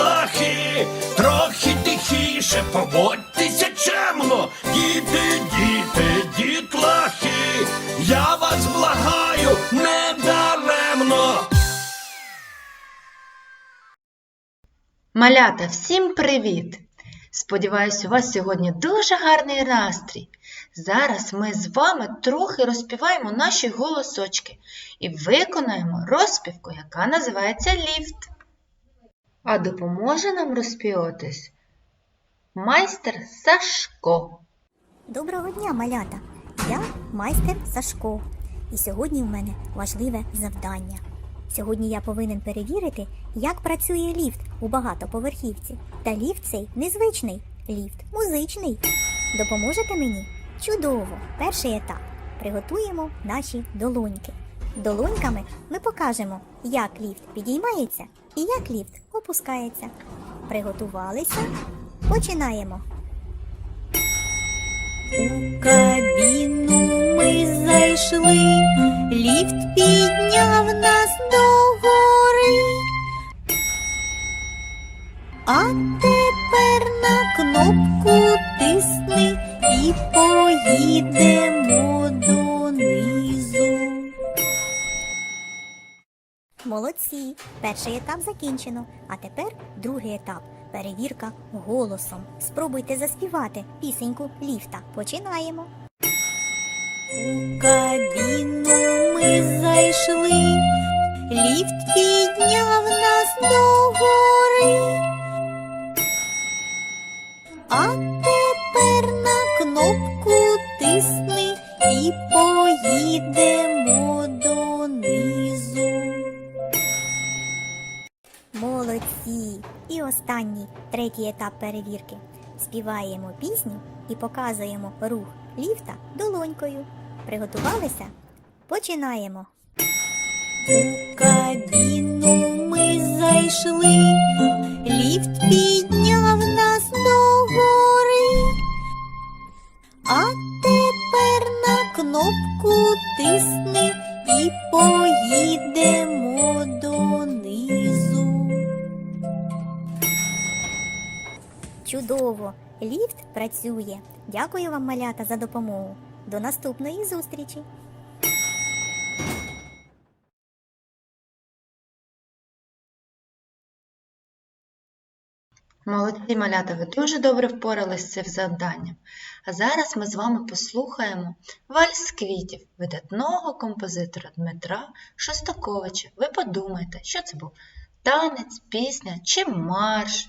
дітлахи, трохи тихіше, поводьтеся чемно, діти, діти, дітлахи, я вас благаю недаремно. Малята, всім привіт! Сподіваюсь, у вас сьогодні дуже гарний настрій. Зараз ми з вами трохи розпіваємо наші голосочки і виконаємо розпівку, яка називається ліфт. А допоможе нам розпіватись майстер Сашко. Доброго дня, малята! Я майстер Сашко. І сьогодні в мене важливе завдання. Сьогодні я повинен перевірити, як працює ліфт у багатоповерхівці. Та ліфт цей незвичний, ліфт музичний. Допоможете мені? Чудово! Перший етап. Приготуємо наші долоньки. Долоньками ми покажемо, як ліфт підіймається і як ліфт опускається. Приготувалися? Починаємо. У кабіну ми зайшли, ліфт підняв нас до гори. А тепер на кнопку тисни і поїдемо Молодці! Перший етап закінчено. А тепер другий етап перевірка голосом. Спробуйте заспівати пісеньку ліфта. Починаємо. У кабіну ми зайшли, ліфт підняв нас до гори. А тепер на кнопку тисни і поїдемо Останній, третій етап перевірки. Співаємо пісню і показуємо рух ліфта долонькою. Приготувалися? Починаємо. У кабіну ми зайшли, ліфт підняв працює. Дякую вам, малята, за допомогу. До наступної зустрічі! Молодці малята, ви дуже добре впоралися з цим завданням. А зараз ми з вами послухаємо вальс квітів видатного композитора Дмитра Шостаковича. Ви подумайте, що це був танець, пісня чи марш?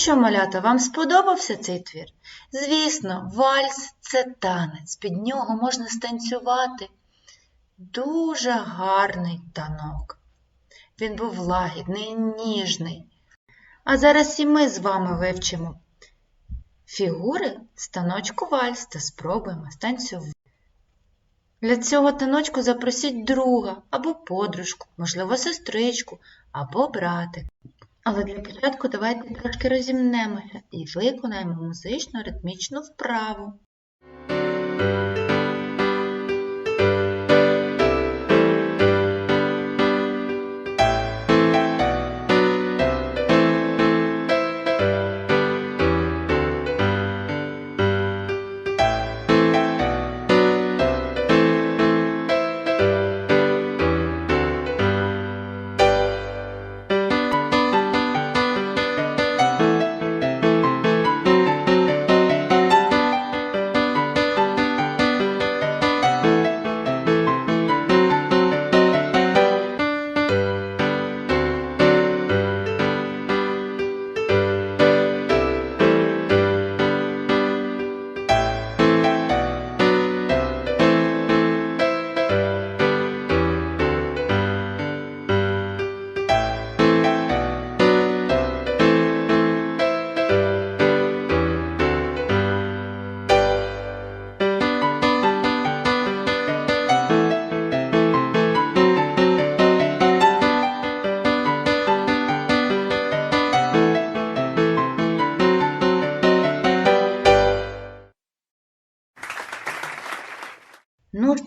Що, малята, вам сподобався цей твір? Звісно, вальс це танець, під нього можна станцювати. Дуже гарний танок. Він був лагідний, ніжний. А зараз і ми з вами вивчимо фігури станочку вальс та спробуємо станцювати. Для цього таночку запросіть друга або подружку, можливо, сестричку або братик. Але для початку давайте трошки розімнемося і виконаємо музичну ритмічну вправу.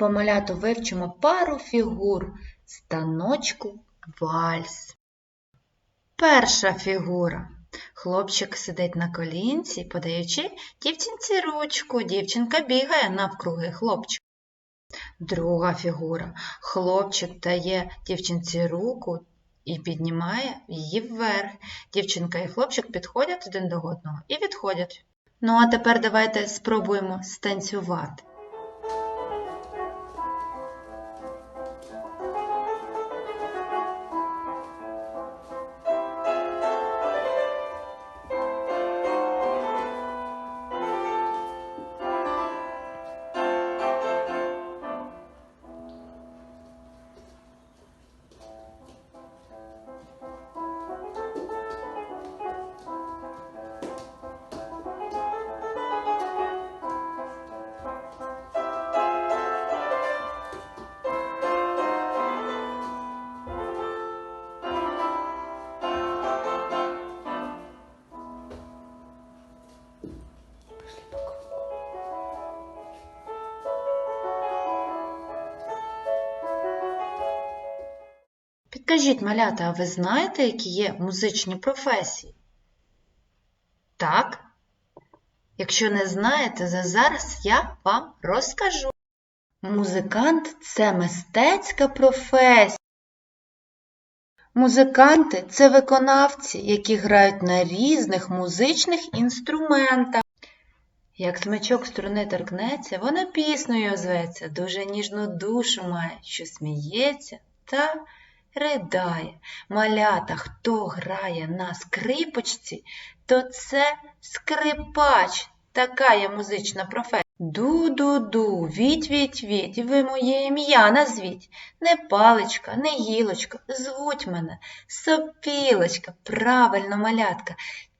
Маляту вивчимо пару фігур з таночку вальс. Перша фігура. Хлопчик сидить на колінці, подаючи дівчинці ручку. Дівчинка бігає навкруги хлопчика. Друга фігура. Хлопчик дає дівчинці руку і піднімає її вверх. Дівчинка і хлопчик підходять один до одного і відходять. Ну а тепер давайте спробуємо станцювати. Підкажіть, малята, а ви знаєте, які є музичні професії? Так? Якщо не знаєте, то зараз я вам розкажу. Музикант це мистецька професія. Музиканти це виконавці, які грають на різних музичних інструментах. Як смичок струни торкнеться, вона піснею озветься, дуже ніжну душу має, що сміється та ридає. Малята, хто грає на скрипочці, то це скрипач. Така є музична професія. Ду-ду-ду, віть-віть-віть, ви моє ім'я назвіть. Не паличка, не гілочка, звуть мене, сопілочка, правильно, малятка.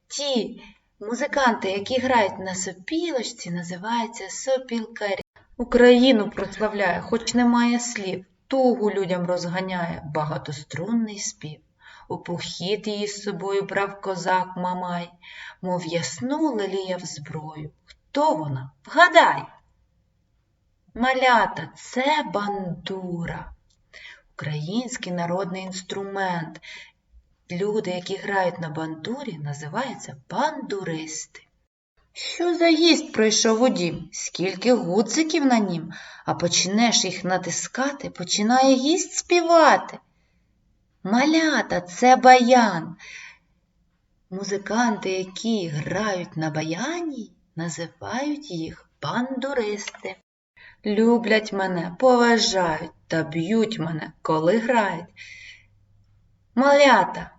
Ті музиканти, які грають на сопілочці, називаються сопілкарі. Україну прославляє, хоч немає слів, тугу людям розганяє багатострунний спів. У похід її з собою брав козак Мамай, мов ясну леліяв зброю. Хто вона? Вгадай! Малята це бандура, український народний інструмент. Люди, які грають на бандурі, називаються бандуристи. Що за гість пройшов у дім? Скільки гудзиків на нім, а почнеш їх натискати, починає гість співати. Малята це баян. Музиканти, які грають на баяні, називають їх бандуристи. Люблять мене, поважають та б'ють мене, коли грають. Малята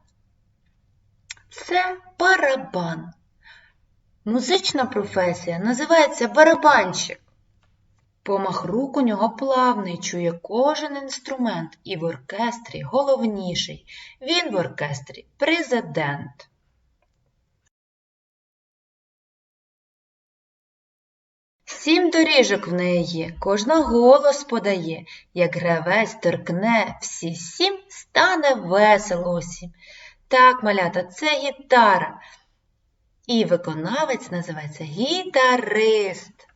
це барабан. Музична професія називається барабанщик. Помах рук у нього плавний, чує кожен інструмент і в оркестрі головніший. Він в оркестрі президент. Сім доріжок в неї є, кожна голос подає, як гравець торкне всі сім, стане весело усім. Так, малята, це гітара. І виконавець називається гітарист.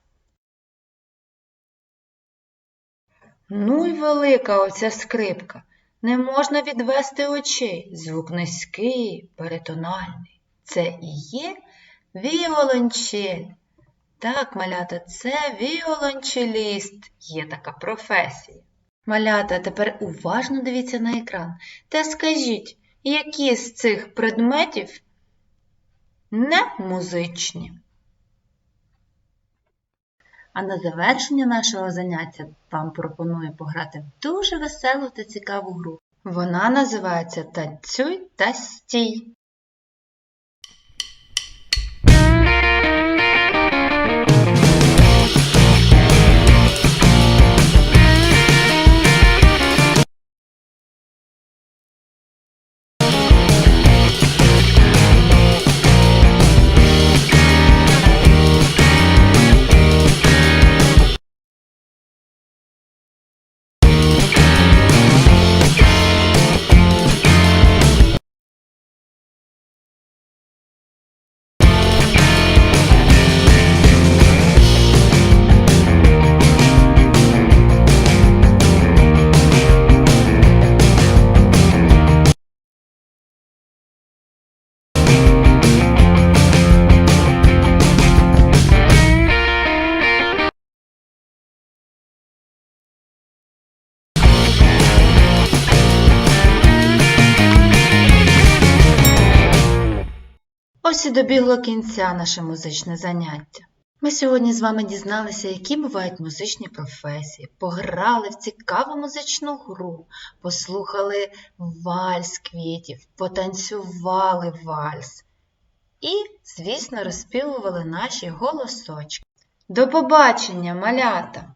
Ну й велика оця скрипка. Не можна відвести очей. Звук низький, перетональний. Це і є віолончель. Так, малята, це віолончеліст. Є така професія. Малята, тепер уважно дивіться на екран та скажіть, які з цих предметів не музичні. А на завершення нашого заняття вам пропоную пограти в дуже веселу та цікаву гру. Вона називається Танцюй та стій. Ось і добігло кінця наше музичне заняття. Ми сьогодні з вами дізналися, які бувають музичні професії, пограли в цікаву музичну гру, послухали вальс квітів, потанцювали вальс і, звісно, розпівували наші голосочки. До побачення, малята!